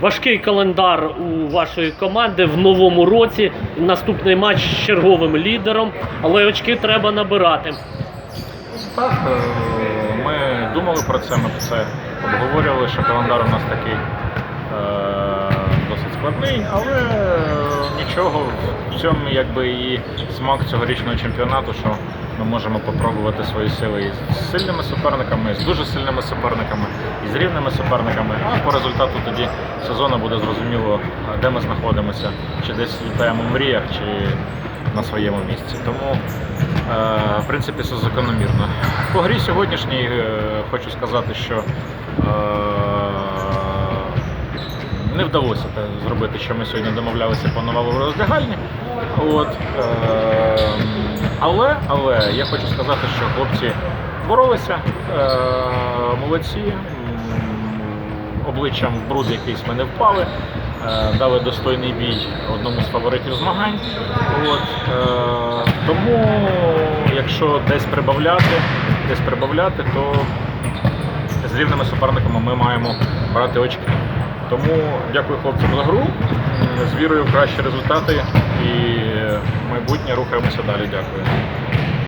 Важкий календар у вашої команди в новому році. Наступний матч з черговим лідером, але очки треба набирати. Так, е, ми думали про це, ми це обговорювали, що календар у нас такий е, досить складний, але нічого, в цьому якби і смак цьогорічного чемпіонату, що ми можемо попробувати свої сили і з сильними суперниками, і з дуже сильними суперниками, і з рівними суперниками. А по результату тоді сезону буде зрозуміло, де ми знаходимося, чи десь літаємо в мріях, чи на своєму місці. Тому, е, в принципі, це закономірно. По грі сьогоднішній е, хочу сказати, що е, не вдалося зробити, що ми сьогодні домовлялися по новому роздягальні. От, е, але, але я хочу сказати, що хлопці боролися, е, молодці, обличчям в бруд якийсь ми не впали, е, дали достойний бій одному з фаворитів змагань. От, е, тому, якщо десь прибавляти, десь прибавляти, то з рівними суперниками ми маємо брати очки. Тому дякую хлопцям за гру. З вірою в кращі результати і майбутнє рухаємося далі. Дякую.